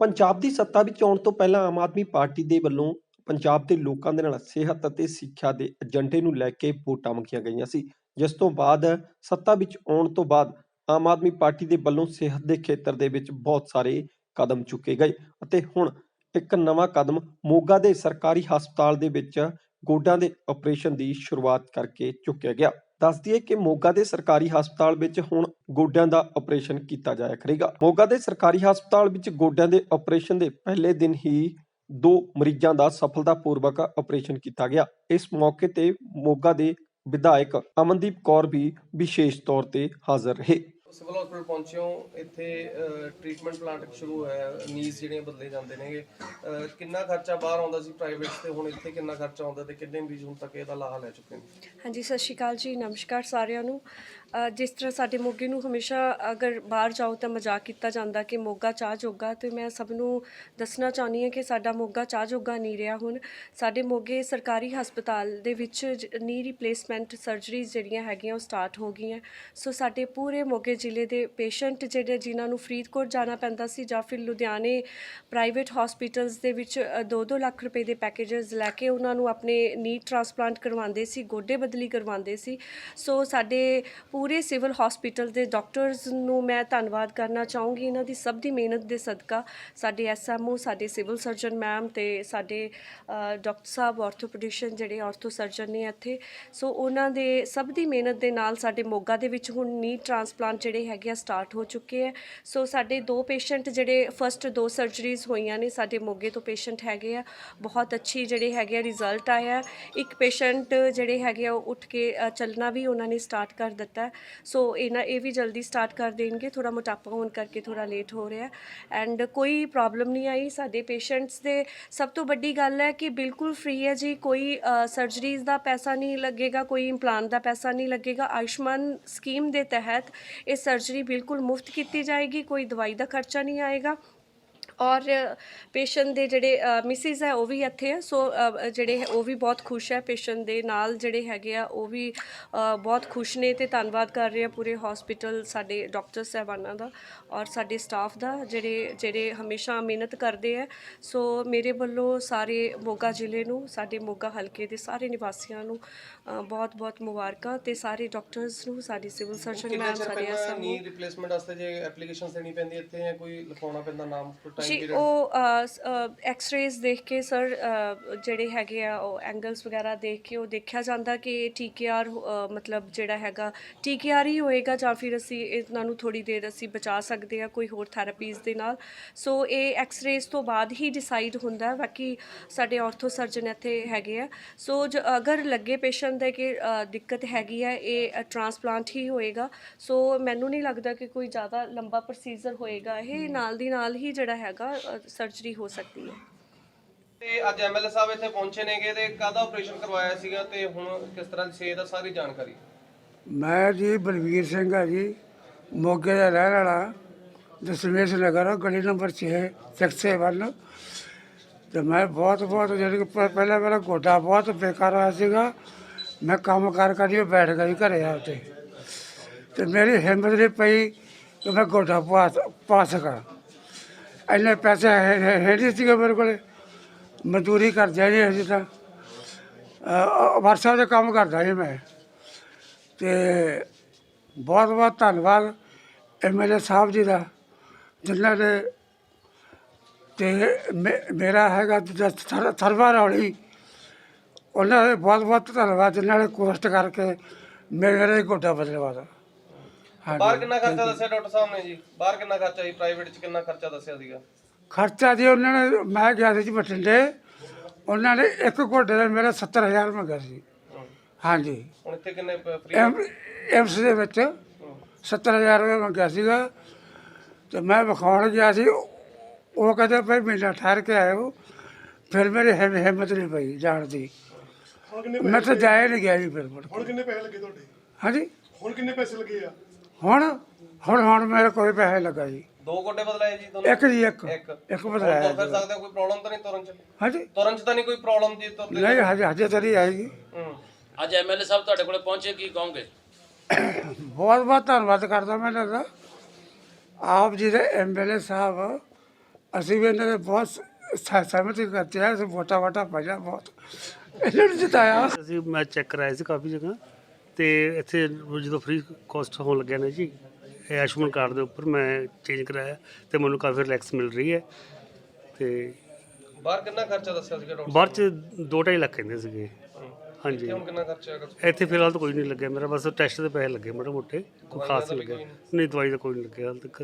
ਪੰਜਾਬ ਦੀ ਸੱਤਾ ਵਿੱਚ ਆਉਣ ਤੋਂ ਪਹਿਲਾਂ ਆਮ ਆਦਮੀ ਪਾਰਟੀ ਦੇ ਵੱਲੋਂ ਪੰਜਾਬ ਦੇ ਲੋਕਾਂ ਦੇ ਨਾਲ ਸਿਹਤ ਅਤੇ ਸਿੱਖਿਆ ਦੇ ਏਜੰਡੇ ਨੂੰ ਲੈ ਕੇ ਵੋਟਾਂ ਮੰਗੀਆਂ ਗਈਆਂ ਸੀ। ਜਿਸ ਤੋਂ ਬਾਅਦ ਸੱਤਾ ਵਿੱਚ ਆਉਣ ਤੋਂ ਬਾਅਦ ਆਮ ਆਦਮੀ ਪਾਰਟੀ ਦੇ ਵੱਲੋਂ ਸਿਹਤ ਦੇ ਖੇਤਰ ਦੇ ਵਿੱਚ ਬਹੁਤ ਸਾਰੇ ਕਦਮ ਚੁੱਕੇ ਗਏ ਅਤੇ ਹੁਣ ਇੱਕ ਨਵਾਂ ਕਦਮ ਮੋਗਾ ਦੇ ਸਰਕਾਰੀ ਹਸਪਤਾਲ ਦੇ ਵਿੱਚ ਗੋਡਾਂ ਦੇ ਆਪਰੇਸ਼ਨ ਦੀ ਸ਼ੁਰੂਆਤ ਕਰਕੇ ਚੁੱਕਿਆ ਗਿਆ। ਦੱਸ ਦਈਏ ਕਿ ਮੋਗਾ ਦੇ ਸਰਕਾਰੀ ਹਸਪਤਾਲ ਵਿੱਚ ਹੁਣ ਗੋਡਿਆਂ ਦਾ ਆਪਰੇਸ਼ਨ ਕੀਤਾ ਜਾਇਆ ਕਰੇਗਾ। ਮੋਗਾ ਦੇ ਸਰਕਾਰੀ ਹਸਪਤਾਲ ਵਿੱਚ ਗੋਡਿਆਂ ਦੇ ਆਪਰੇਸ਼ਨ ਦੇ ਪਹਿਲੇ ਦਿਨ ਹੀ ਦੋ ਮਰੀਜ਼ਾਂ ਦਾ ਸਫਲਤਾਪੂਰਵਕ ਆਪਰੇਸ਼ਨ ਕੀਤਾ ਗਿਆ। ਇਸ ਮੌਕੇ ਤੇ ਮੋਗਾ ਦੇ ਵਿਧਾਇਕ ਅਮਨਦੀਪ ਕੌਰ ਵੀ ਵਿਸ਼ੇਸ਼ ਤੌਰ ਤੇ ਹਾਜ਼ਰ ਰਹੇ। ਸਿਵਲ ਹਸਪੀਟਲ ਪਹੁੰਚਿਓ ਇੱਥੇ ਟ੍ਰੀਟਮੈਂਟ ਪਲਾਂਟ ਸ਼ੁਰੂ ਹੋਇਆ ਨੀਜ਼ ਜਿਹੜੀਆਂ ਬਦਲੇ ਜਾਂਦੇ ਨੇਗੇ। ਅਹ, ਕਿੰਨਾ ਖਰਚਾ ਬਾਹਰ ਆਉਂਦਾ ਸੀ ਪ੍ਰਾਈਵੇਟ ਤੇ ਹੁਣ ਇੱਥੇ ਕਿੰਨਾ ਖਰਚਾ ਆਉਂਦਾ ਤੇ ਕਿੰਨੇ ਮਰੀਜ਼ ਹੁਣ ਤੱਕ ਇਹਦਾ ਲਾਹਾ ਲੈ ਚੁੱਕੇ ਨੇ? ਹਾਂਜੀ ਸਤਿ ਸ਼੍ਰੀ ਅਕਾਲ ਜੀ ਨਮਸਕਾਰ ਸਾਰਿਆਂ ਨੂੰ। ਅ, ਜਿਸ ਤਰ੍ਹਾਂ ਸਾਡੇ ਮੋਗੇ ਨੂੰ ਹਮੇਸ਼ਾ ਅਗਰ ਬਾਹਰ ਜਾਓ ਤਾਂ ਮਜ਼ਾਕ ਕੀਤਾ ਜਾਂਦਾ ਕਿ ਮੋਗਾ ਚਾਹ ਜੋਗਾ ਤੇ ਮੈਂ ਸਭ ਨੂੰ ਦੱਸਣਾ ਚਾਹੁੰਦੀ ਹਾਂ ਕਿ ਸਾਡਾ ਮੋਗਾ ਚਾਹ ਜੋਗਾ ਨਹੀਂ ਰਿਹਾ ਹੁਣ। ਸਾਡੇ ਮੋਗੇ ਸਰਕਾਰੀ ਹਸਪਤਾਲ ਦੇ ਵਿੱਚ ਨੀ ਰਿਪਲੇਸਮੈਂਟ ਸਰਜਰੀਜ਼ ਜਿਹੜੀਆਂ ਹੈਗੀਆਂ ਉਹ ਸਟਾਰਟ ਹੋ ਗਈਆਂ। ਸੋ ਸਾਡੇ ਪੂਰੇ ਮੋਗੇ ਜ਼ਿਲ੍ਹੇ ਦੇ ਪੇਸ਼ੈਂਟ ਜਿਹੜੇ ਜਿਨ੍ਹਾਂ ਨੂੰ ਫਰੀਦਕੋਟ ਜਾਣਾ ਪੈਂਦਾ ਸੀ ਜਾਂ ਫਿਰ ਲੁਧਿਆਣੇ ਪ੍ਰਾਈਵੇਟ ਹਸਪੀਟਲਸ ਦੇ ਵਿੱਚ 2-2 ਲੱਖ ਰੁਪਏ ਦੇ ਪੈਕੇजेस ਲੈ ਕੇ ਉਹਨਾਂ ਨੂੰ ਆਪਣੇ ਨੀ ਟ੍ਰਾਂਸਪਲਾਂਟ ਕਰਵਾਉਂਦੇ ਸੀ, ਗੋਡੇ ਬਦਲੀ ਕਰਵਾਉਂਦੇ ਸੀ। ਸੋ ਸਾਡੇ ਪੂਰੇ ਸਿਵਲ ਹਸਪੀਟਲ ਦੇ ਡਾਕਟਰਸ ਨੂੰ ਮੈਂ ਧੰਨਵਾਦ ਕਰਨਾ ਚਾਹੂੰਗੀ। ਇਹਨਾਂ ਦੀ ਸਭ ਦੀ ਮਿਹਨਤ ਦੇ ਸਦਕਾ ਸਾਡੇ ਐਸਐਮਓ ਸਾਡੇ ਸਿਵਲ ਸਰਜਨ ਮੈਮ ਤੇ ਸਾਡੇ ਡਾਕਟਰ ਸਾਹਿਬ ਆਰਥੋਪੈਡਿਸ਼ਨ ਜਿਹੜੇ ਆਰਥੋ ਸਰਜਨ ਨੇ ਇੱਥੇ। ਸੋ ਉਹਨਾਂ ਦੇ ਸਭ ਦੀ ਮਿਹਨਤ ਦੇ ਨਾਲ ਸਾਡੇ ਮੋਗਾ ਦੇ ਵਿੱਚ ਹੁਣ ਨੀ ਟ੍ਰਾਂਸਪਲਾਂਟ ਜਿਹੜੇ ਹੈਗੇ ਆ ਸਟਾਰਟ ਹੋ ਚੁੱਕੇ ਆ। ਸੋ ਸਾਡੇ ਦੋ ਪੇਸ਼ੈਂਟ ਜਿਹੜੇ ਫਸਟ ਦੋ ਸਰਜਰੀਜ਼ ਹੋਈਆਂ ਨੇ ਸਾਡੇ ਮੋਗੇ ਤੋਂ ਪੇਸ਼ੈਂਟ ਹੈਗੇ ਆ। ਬਹੁਤ ਅੱਛੀ ਜਿਹੜੇ ਹੈਗੇ ਆ ਰਿਜ਼ਲਟ ਆਇਆ ਇੱਕ ਪੇਸ਼ੈਂਟ ਜਿਹੜੇ ਹੈਗੇ ਆ ਉਹ ਉੱਠ ਕੇ ਅ, ਚੱਲਣਾ ਵੀ ਉਹਨਾਂ ਨੇ ਸਟਾਰਟ ਕਰ ਦਿੱਤਾ। ਹੈ। ਸੋ ਇਹਨਾਂ ਇਹ ਵੀ ਜਲਦੀ ਸਟਾਰਟ ਕਰ ਦੇਣਗੇ। ਥੋੜਾ ਮੋਟਾਪਾ ਹੋਣ ਕਰਕੇ ਥੋੜਾ ਲੇਟ ਹੋ ਰਿਹਾ। ਐਂਡ ਕੋਈ ਪ੍ਰੋਬਲਮ ਨਹੀਂ ਆਈ ਸਾਡੇ ਪੇਸ਼ੈਂਟਸ ਦੇ। ਸਭ ਤੋਂ ਵੱਡੀ ਗੱਲ ਹੈ ਕਿ ਬਿਲਕੁਲ ਫ੍ਰੀ ਹੈ ਜੀ। ਕੋਈ ਸਰਜਰੀਜ਼ ਦਾ ਪੈਸਾ ਨਹੀਂ ਲੱਗੇਗਾ ਕੋਈ ਇੰਪਲਾਂਟ ਦਾ ਪੈਸਾ ਨਹੀਂ ਲੱਗੇਗਾ। ਆਯੁਸ਼ਮਾਨ ਸਕੀਮ ਦੇ ਤਹਿਤ ਇਹ ਸਰਜਰੀ ਬਿਲਕੁਲ ਮੁਫਤ ਕੀਤੀ ਜਾਏਗੀ ਕੋਈ ਦਵਾਈ ਦਾ ਖਰਚਾ ਨਹੀਂ ਆਏਗਾ। ਔਰ ਪੇਸ਼ੈਂਟ ਦੇ ਜਿਹੜੇ ਮਿਸਿਸ ਹੈ ਉਹ ਵੀ ਇੱਥੇ ਹੈ ਸੋ ਜਿਹੜੇ ਉਹ ਵੀ ਬਹੁਤ ਖੁਸ਼ ਹੈ। ਪੇਸ਼ੈਂਟ ਦੇ ਨਾਲ ਜਿਹੜੇ ਹੈਗੇ ਆ ਉਹ ਵੀ ਬਹੁਤ ਖੁਸ਼ ਨੇ ਤੇ ਧੰਨਵਾਦ ਕਰ ਰਹੇ ਆ ਪੂਰੇ ਹਸਪੀਟਲ ਸਾਡੇ ਡਾਕਟਰ ਸਾਹਿਬਾਨਾਂ ਦਾ ਔਰ ਸਾਡੇ ਸਟਾਫ ਦਾ ਜਿਹੜੇ ਜਿਹੜੇ ਹਮੇਸ਼ਾ ਮਿਹਨਤ ਕਰਦੇ ਆ। ਸੋ ਮੇਰੇ ਵੱਲੋਂ ਸਾਰੇ ਮੋਗਾ ਜ਼ਿਲ੍ਹੇ ਨੂੰ ਸਾਡੇ ਮੋਗਾ ਹਲਕੇ ਦੇ ਸਾਰੇ ਨਿਵਾਸੀਆਂ ਨੂੰ ਬਹੁਤ ਬਹੁਤ ਮੁਬਾਰਕਾਂ ਤੇ ਸਾਰੇ ਡਾਕਟਰਸ ਨੂੰ ਸਾਡੀ ਸਿਵਲ ਸਰਜਨ ਮੈਮ ਚਿਰ ਸਾਡੇ ਪਹਿਲਾਂ ਐਸਐਮਓ ਨੀ। ਰਿਪਲੇਸਮੈਂਟ ਵਾਸਤੇ ਜੇ ਐਪਲੀਕੇਸ਼ਨ ਦੇਣੀ ਪੈਂਦੀ ਇੱਥੇ ਜਾਂ ਕੋਈ ਲਿਖਾਉਣਾ ਪੈਂਦਾ ਨਾਮ ਟਾਈਮ ਜੀ ਉਹ ਐਕਸ-ਰੇਜ਼ ਦੇਖ ਕੇ ਸਰ ਜਿਹੜੇ ਹੈਗੇ ਆ ਉਹ ਐਂਗਲਸ ਵਗੈਰਾ ਦੇਖ ਕੇ ਉਹ ਦੇਖਿਆ ਜਾਂਦਾ ਕਿ ਟੀਕੇਆਰ ਮਤਲਬ ਜਿਹੜਾ ਹੈਗਾ ਟੀਕੇਆਰ ਹੀ ਹੋਏਗਾ ਜਾਂ ਫਿਰ ਅਸੀਂ ਇਹਨਾਂ ਨੂੰ ਥੋੜੀ ਦੇਰ ਅਸੀਂ ਬਚਾ ਸਕਦੇ ਆ ਕੋਈ ਹੋਰ ਥੈਰੇਪੀਜ਼ ਦੇ ਨਾਲ? ਸੋ ਇਹ ਐਕਸ-ਰੇਜ਼ ਤੋਂ ਬਾਅਦ ਹੀ ਡਿਸਾਈਡ ਹੁੰਦਾ। ਬਾਕੀ ਸਾਡੇ ਆਰਥੋ ਸਰਜਨ ਇੱਥੇ ਹੈਗੇ ਆ। ਸੋ ਜ- ਅਗਰ ਲੱਗੇ ਪੇਸ਼ੈਂਟ ਦੇ ਕਿ ਦਿੱਕਤ ਹੈਗੀ ਆ ਇਹ ਟ੍ਰਾਂਸਪਲਾਂਟ ਹੀ ਹੋਏਗਾ। ਸੋ ਮੈਨੂੰ ਨਹੀਂ ਲੱਗਦਾ ਕਿ ਕੋਈ ਜ਼ਿਆਦਾ ਲੰਬਾ ਪ੍ਰੋਸੀਜਰ ਹੋਏਗਾ ਇਹ। ਨਾਲ ਦੀ ਨਾਲ ਹੀ ਜਿਹੜਾ ਹੈਗਾ ਸਰਜਰੀ ਹੋ ਸਕਦੀ ਹੈ। ਤੇ ਅੱਜ ਐਮਐਲਏ ਸਾਹਿਬ ਇੱਥੇ ਪਹੁੰਚੇ ਨੇਗੇ ਤੇ ਕਾਹਦਾ ਆਪਰੇਸ਼ਨ ਕਰਵਾਇਆ ਸੀਗਾ ਤੇ ਹੁਣ ਕਿਸ ਤਰ੍ਹਾਂ ਦੀ ਸਿਹਤ ਦਾ ਸਾਰੀ ਜਾਣਕਾਰੀ? ਮੈਂ ਜੀ ਬਲਵੀਰ ਸਿੰਘ ਆ ਜੀ ਮੋਗੇ ਦਾ ਰਹਿਣ ਵਾਲਾ। ਦਸ਼ਮੇਸ਼ ਨਗਰ ਗਲੀ ਨੰਬਰ 6 ਸੈਕਟਰ 1 ਤੇ ਮੈਂ ਬਹੁਤ ਬਹੁਤ ਜਿਹੜੀ ਪਹਿਲਾਂ ਮੇਰਾ ਗੋਡਾ ਬਹੁਤ ਬੇਕਾਰ ਹੋਇਆ ਸੀਗਾ। ਮੈਂ ਕੰਮ ਕਾਰ ਕਰੀ ਬੈਠ ਗਈ ਘਰੇ ਆ ਕੇ ਤੇ ਮੇਰੀ ਹਿੰਮਤ ਨਹੀਂ ਪਈ ਕਿ ਮੈਂ ਗੋਡਾ ਪਾ ਪਾ ਸਕਾਂ। ਇੰਨੇ ਪੈਸੇ ਹੈ ਹੈ- ਹੈ ਨਹੀਂ ਸੀਗੇ ਮੇਰੇ ਕੋਲੇ। ਮਜ਼ਦੂਰੀ ਕਰ ਜਾਣੀ ਅਸੀਂ ਤਾਂ। ਅ, ਵਰਸ਼ਾ ਦੇ ਕੰਮ ਕਰਦਾ ਜੀ ਮੈਂ। ਤੇ ਬਹੁਤ ਬਹੁਤ ਧੰਨਵਾਦ ਐਮਐਲਏ ਸਾਹਿਬ ਜੀ ਦਾ ਜਿਨ੍ਹਾਂ ਨੇ ਤੇ ਮੇ- ਮੇਰਾ ਹੈਗਾ ਦੂਜਾ ਸਰ- ਸਰਵਾ ਰੌਲੀ। ਉਹਨਾਂ ਦੇ ਬਹੁਤ ਬਹੁਤ ਧੰਨਵਾਦ ਜਿਨ੍ਹਾਂ ਨੇ ਕੋਸ਼ਟ ਕਰਕੇ ਮੇਰੇ ਗੋਡਾ ਬਦਲਵਾ ਬਦਲਵਾਦਾ ਬਾਹਰ ਕਿੰਨਾ ਖਰਚਾ ਦੱਸਿਆ ਡਾਕਟਰ ਸਾਹਿਬ ਨੇ ਜੀ? ਬਾਹਰ ਕਿੰਨਾ ਖਰਚਾ ਜੀ? ਪ੍ਰਾਈਵੇਟ 'ਚ ਕਿੰਨਾ ਖਰਚਾ ਦੱਸਿਆ ਸੀਗਾ? ਖਰਚਾ ਜੀ ਉਹਨਾਂ ਨੇ ਮੈਂ ਗਿਆ ਸੀ ਜੀ ਬਠਿੰਡੇ। ਉਹਨਾਂ ਨੇ ਇੱਕ ਗੋਡੇ ਦਾ ਮੇਰਾ 70000 ਮੰਗਿਆ ਸੀ। ਹਾਂਜੀ ਹੁਣ ਇੱਥੇ ਕਿੰਨੇ ਫ੍ਰੀ ਐਮ ਐਮਸ ਦੇ ਵਿੱਚ 70000 ਰੁਪਏ ਮੰਗਿਆ ਸੀਗਾ। ਤੇ ਮੈਂ ਵਿਖਾਉਣ ਗਿਆ ਸੀ। ਉਹ ਕਹਿੰਦੇ ਭਾਈ ਮਹੀਨਾ ਠਹਿਰ ਕੇ ਆਇਓ। ਫਿਰ ਮੇਰੀ ਹਿੰਮ- ਹਿੰਮਤ ਨਹੀਂ ਪਈ ਜਾਣ ਦੀ। ਮੈਂ ਤਾਂ ਜਾਇਆ ਨਹੀਂ ਗਿਆ ਜੀ ਫਿਰ ਮੁੜ ਕੇ। ਹੁਣ ਕਿੰਨੇ ਪੈਸੇ ਲੱਗੇ ਤੁਹਾਡੇ? ਹਾਂਜੀ ਹੁਣ ਕਿੰਨੇ ਪੈਸੇ ਲੱਗੇ ਆ? ਹੁਣ ਹੁਣ ਹੁਣ ਮੇਰੇ ਕੋਈ ਪੈਸੇ ਲੱਗਾ ਜੀ। ਦੋ ਗੋਡੇ ਬਦਲਾਏ ਜੀ ਦੋਨੋਂ ਇੱਕ ਜੀ ਇੱਕ। ਇੱਕ। ਬਦਲਾਇਆ ਤੁਰ ਫਿਰ ਸਕਦੇ ਹੋ, ਕੋਈ ਪ੍ਰੋਬਲਮ ਤਾਂ ਨਹੀਂ ਤੁਰਨ ਚ? ਹਾਂਜੀ। ਤੁਰਨ ਚ ਤਾਂ ਨਹੀਂ ਕੋਈ ਪ੍ਰੋਬਲਮ ਜੀ ਤੁਰਦੇ ਨਹੀਂ ਹਜੇ ਹਜੇ ਤਰੀ ਆਏਗੀ ਹੂੰ। ਅੱਜ ਐਮਐਲਏ ਸਾਹਿਬ ਤੁਹਾਡੇ ਕੋਲੇ ਪਹੁੰਚੇ ਕੀ ਕਹੋਗੇ? ਬਹੁਤ ਬਹੁਤ ਧੰਨਵਾਦ ਕਰਦਾ ਮੈਂ ਇਹਨਾਂ ਦਾ। ਆਪ ਜੀ ਦੇ ਐਮਐਲਏ ਸਾਹਿਬ ਅਸੀਂ ਵੀ ਇਹਨਾਂ ਦੇ ਬਹੁਤ ਸ- ਸਹਿਮਤੀ ਕਰਤੇ ਹਾਂ ਅਸੀਂ ਵੋਟਾਂ ਵਾਟਾਂ ਪਾਇਆ ਬਹੁਤ। ਇਹਨਾਂ ਨੂੰ ਜਿਤਾਇਆ। ਅਸੀਂ ਮੈਂ ਚੈੱਕ ਕਰਾਇਆ ਸੀ ਕਾਫੀ ਜਗ੍ਹਾ। ਤੇ ਇੱਥੇ ਜਦੋਂ ਫ੍ਰੀ ਕਾਸਟ ਹੋਣ ਲੱਗਿਆ ਨਾ ਜੀ ਇਹ ਆਯੁਸ਼ਮਾਨ ਕਾਰਡ ਦੇ ਉੱਪਰ ਮੈਂ ਚੇਂਜ ਕਰਾਇਆ ਤੇ ਮੈਨੂੰ ਕਾਫੀ ਰਿਲੈਕਸ ਮਿਲ ਰਹੀ ਹੈ ਤੇ ਬਾਹਰ ਕਿੰਨਾ ਖਰਚਾ ਦੱਸਿਆ ਸੀਗਾ ਡਾਕਟਰ ਬਾਅਦ ਚ 2.5 ਲੱਖ ਕਹਿੰਦੇ ਸੀਗੇ। ਹਾਂਜੀ? ਹੁਣ ਕਿੰਨਾ ਖਰਚਾ ਹੈਗਾ? ਇੱਥੇ ਫਿਲਹਾਲ ਤਾਂ ਕੋਈ ਨਹੀਂ ਲੱਗਿਆ ਮੇਰਾ ਬਸ ਟੈਸਟ ਦੇ ਪੈਸੇ ਲੱਗੇ ਮੋਟੇ ਮੋਟੇ ਕੋਈ ਖਾਸ ਨਹੀਂ ਲੱਗਿਆ ਨਹੀਂ ਦਵਾਈ ਦਾ ਕੋਈ ਨਹੀਂ ਲੱਗਿਆ ਹਾਲ ਤੱਕ।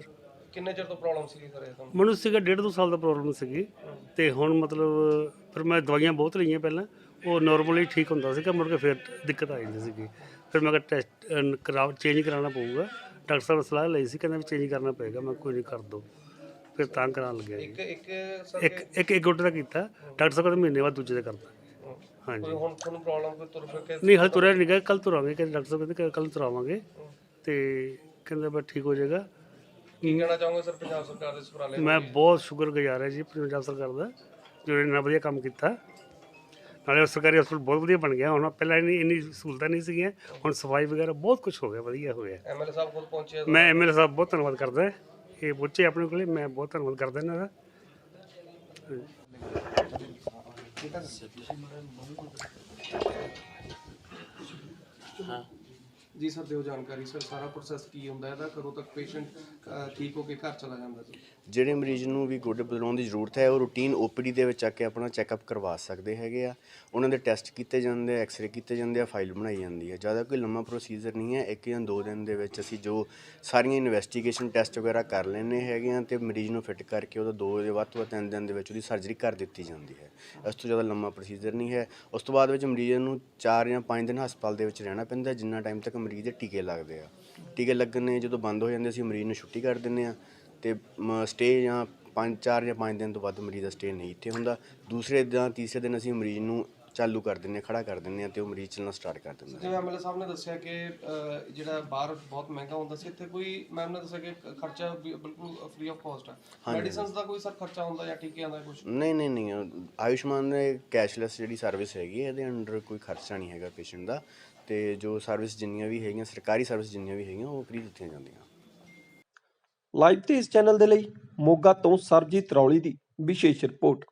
ਕਿੰਨੇ ਚਿਰ ਤੋਂ ਪ੍ਰੋਬਲਮ ਸੀਗੀ ਕਰੇ ਤੁਹਾਨੂੰ? ਮੈਨੂੰ ਸੀਗਾ ਡੇਢ ਦੋ ਸਾਲ ਦਾ ਪ੍ਰੋਬਲਮ ਸੀਗੀ ਤੇ ਹੁਣ ਮਤਲਬ ਫਿਰ ਮੈਂ ਦਵਾਈਆਂ ਬਹੁਤ ਲਈਆਂ ਪਹਿਲਾਂ ਉਹ ਨਾਰਮਲੀ ਠੀਕ ਹੁੰਦਾ ਸੀਗਾ ਮੁੜ ਕੇ ਫਿਰ ਦਿੱਕਤ ਆ ਜਾਂਦੀ ਸੀਗੀ। ਫਿਰ ਮੈਂ ਕਿਹਾ ਟੈਸਟ ਕਰਾ ਚੇਂਜ ਕਰਾਉਣਾ ਪਊਗਾ। ਡਾਕਟਰ ਸਾਹਿਬ ਨੇ ਸਲਾਹ ਲਈ ਸੀ ਕਹਿੰਦਾ ਵੀ ਚੇਂਜ ਕਰਨਾ ਪਏਗਾ। ਮੈਂ ਕੋਈ ਨਹੀਂ ਕਰ ਦੋ। ਫਿਰ ਤਾਂ ਕਰਾਉਣ ਲੱਗਿਆ ਜੀ ਇੱਕ ਇੱਕ ਇੱਕ ਇੱਕ ਗੁੱਟ ਦਾ ਕੀਤਾ। ਡਾਕਟਰ ਸਾਹਿਬ ਕਹਿੰਦੇ ਮਹੀਨੇ ਬਾਅਦ ਦੂਜੇ ਦਾ ਕਰਦਾ ਹਾਂਜੀ। ਹੁਣ ਤੁਹਾਨੂੰ ਪ੍ਰੋਬਲਮ ਕੋਈ ਤੁਰ ਫਿਰ ਕੇ ਨਹੀਂ ਹਾਲੇ ਤੁਰਿਆ ਨਹੀਂ ਗਿਆ ਕੱਲ ਤੁਰਾਂਗੇ ਕਿ ਡਾਕਟਰ ਸਾਹਿਬ ਕਹਿੰਦੇ ਕੱਲ ਤੁਰਾਵਾਂਗੇ। ਤੇ ਕਹਿੰਦਾ ਬਸ ਠੀਕ ਹੋ ਜਾਏਗਾ। ਕੀ ਕਹਿਣਾ ਚਾਹੋਗੇ ਸਰ ਪੰਜਾਬ ਸਰਕਾਰ ਦੇ ਨੂੰ? ਮੈਂ ਬਹੁਤ ਸ਼ੁਕਰਗੁਜ਼ਾਰ ਹਾਂ ਜੀ ਪੰਜਾਬ ਸਰਕਾਰ ਦਾ ਜੋ ਇੰਨਾ ਵਧੀਆ ਕੰਮ ਕੀਤਾ। ਨਾਲੇ ਉਹ ਸਰਕਾਰੀ ਹਸਪਤਾਲ ਬਹੁਤ ਵਧੀਆ ਬਣ ਗਿਆ। ਹੁਣ ਪਹਿਲਾਂ ਇੰਨੀ ਇੰਨੀ ਸਹੂਲਤਾਂ ਨਹੀਂ ਸੀਗੀਆਂ। ਹੁਣ ਸਫ਼ਾਈ ਵਗੈਰਾ ਬਹੁਤ ਕੁਝ ਹੋ ਗਿਆ ਵਧੀਆ ਹੋ ਗਿਆ। ਐਮਐਲਏ ਸਾਹਿਬ ਖੁਦ ਪਹੁੰਚੇ। ਮੈਂ ਐਮਐਲਏ ਸਾਹਿਬ ਬਹੁਤ ਧੰਨਵਾਦ ਕਰਦਾ। ਇਹ ਪੁੱਛੇ ਆਪਣੇ ਕੋਲੇ ਮੈਂ ਬਹੁਤ ਧੰਨਵਾਦ ਕਰਦਾ ਇਹਨਾਂ ਦਾ। ਜੀ ਸਰ, ਦਿਓ ਜਾਣਕਾਰੀ ਸਰ, ਸਾਰਾ ਪ੍ਰੋਸੈਸ ਕੀ ਹੁੰਦਾ ਇਹਦਾ, ਕਦੋਂ ਤੱਕ ਪੇਸ਼ੈਂਟ ਠੀਕ ਹੋ ਕੇ ਘਰ ਚਲਾ ਜਾਂਦਾ ਜੀ ਜਿਹੜੇ ਮਰੀਜ਼ ਨੂੰ ਵੀ ਗੋਡੇ ਬਦਲਾਉਣ ਦੀ ਜ਼ਰੂਰਤ ਹੈ, ਉਹ ਰੂਟੀਨ ਓਪੀਡੀ ਦੇ ਵਿੱਚ ਆ ਕੇ ਆਪਣਾ ਚੈੱਕਅਪ ਕਰਵਾ ਸਕਦੇ ਹੈਗੇ ਆ। ਉਹਨਾਂ ਦੇ ਟੈਸਟ ਕੀਤੇ ਜਾਂਦੇ ਆ ਐਕਸ-ਰੇ ਕੀਤੇ ਜਾਂਦੇ ਆ ਫਾਈਲ ਬਣਾਈ ਜਾਂਦੀ ਹੈ ਜ਼ਿਆਦਾ ਕੋਈ ਲੰਮਾ ਪ੍ਰੋਸੀਜਰ ਨਹੀਂ ਹੈ, ਇੱਕ ਜਾਂ ਦੋ ਦਿਨ ਦੇ ਵਿੱਚ ਅਸੀਂ ਜੋ ਸਾਰੀਆਂ ਇਨਵੈਸਟੀਗੇਸ਼ਨ ਟੈਸਟ ਵਗੈਰਾ ਕਰ ਲੈਣੇ ਹੈਗੇ ਆ ਤੇ ਮਰੀਜ਼ ਨੂੰ ਫਿੱਟ ਕਰਕੇ ਉਹਦਾ ਦੋ ਦੇ ਵੱਧ ਤੋਂ ਵੱਧ ਤਿੰਨ ਦਿਨ ਦੇ ਵਿੱਚ ਉਹਦੀ ਸਰਜਰੀ ਕਰ ਦਿੱਤੀ ਜਾਂਦੀ ਹੈ। ਇਸ ਤੋਂ ਜ਼ਿਆਦਾ ਲੰਮਾ ਪ੍ਰੋਸੀਜਰ ਨਹੀਂ ਹੈ। ਉਸ ਤੋਂ ਬਾਅਦ ਵਿੱਚ ਮਰੀਜ਼ ਨੂੰ 4 ਜਾਂ 5 ਦਿਨ ਹਸਪਤਾਲ ਦੇ ਵਿੱਚ ਰਹਿਣਾ ਪੈਂਦਾ, ਜਿੰਨਾ ਟਾਈਮ ਤੱਕ ਮਰੀਜ਼ ਦੇ ਟੀਕੇ ਲੱਗਦੇ ਆ। ਟੀਕੇ ਲੱਗਣੇ ਜਦੋਂ ਬੰਦ ਹੋ ਜਾਂਦੇ ਅਸੀਂ ਮਰੀਜ਼ ਨੂੰ ਛੁੱਟੀ ਕਰ ਦਿੰਦੇ ਆ ਤੇ ਸਟੇ ਜਾਂ 5 4 ਜਾਂ 5 ਦਿਨ ਤੋਂ ਵੱਧ ਮਰੀਜ਼ ਦਾ ਸਟੇ ਨਹੀਂ ਇੱਥੇ ਹੁੰਦਾ। ਦੂਸਰੇ ਜਾਂ ਤੀਸਰੇ ਦਿਨ ਅਸੀਂ ਮਰੀਜ਼ ਨੂੰ ਚਾਲੂ ਕਰ ਦਿੰਦੇ ਹਾਂ ਖੜਾ ਕਰ ਦਿੰਦੇ ਆ ਤੇ ਉਹ ਮਰੀਜ਼ ਚੱਲਣਾ ਸਟਾਰਟ ਕਰ ਦਿੰਦਾ। ਜਿਵੇਂ ਐਮਐਲਏ ਸਾਹਿਬ ਨੇ ਦੱਸਿਆ ਕਿ ਜਿਹੜਾ ਬਾਹਰ ਬਹੁਤ ਮਹਿੰਗਾ ਹੁੰਦਾ ਸੀ ਇੱਥੇ ਕੋਈ ਮੈਮ ਨੇ ਦੱਸਿਆ ਕਿ ਖਰਚਾ ਬਿਲਕੁਲ ਫ੍ਰੀ ਆਫ ਕਾਸਟ ਹੈ ਮੈਡੀਸਿਨਸ ਦਾ ਕੋਈ ਸਰ ਖਰਚਾ ਹੁੰਦਾ ਜਾਂ ਟੀਕਿਆਂ ਦਾ ਕੁਝ ਨਹੀਂ ਨਹੀਂ ਨਹੀਂ ਆਯੁਸ਼ਮਾਨ ਦੇ ਕੈਸ਼ਲੈਸ ਜਿਹੜੀ ਸਰਵਿਸ ਹੈਗੀ ਹੈ ਇਹਦੇ ਅੰਡਰ ਕੋਈ ਖਰਚਾ ਨਹੀਂ ਹੈਗਾ ਪੇਸ਼ੈਂਟ ਦਾ। ਤੇ ਜੋ ਸਰਵਿਸ ਜਿੰਨੀਆਂ ਵੀ ਹੈਗੀਆਂ, ਸਰਕਾਰੀ ਸਰਵਿਸ ਜਿੰਨੀਆਂ ਵੀ ਹੈਗੀਆਂ, ਉਹ ਫ੍ਰੀ ਦਿੱਤੀਆਂ ਜਾਂਦੀਆਂ। ਲਾਈਵ ਤੇ ਇਸ ਚੈਨਲ ਦੇ ਲਈ ਮੋਗਾ ਤੋਂ ਸਰਬਜੀਤ ਰੌਲੀ ਦੀ ਵਿਸ਼ੇਸ਼ ਰਿਪੋਰਟ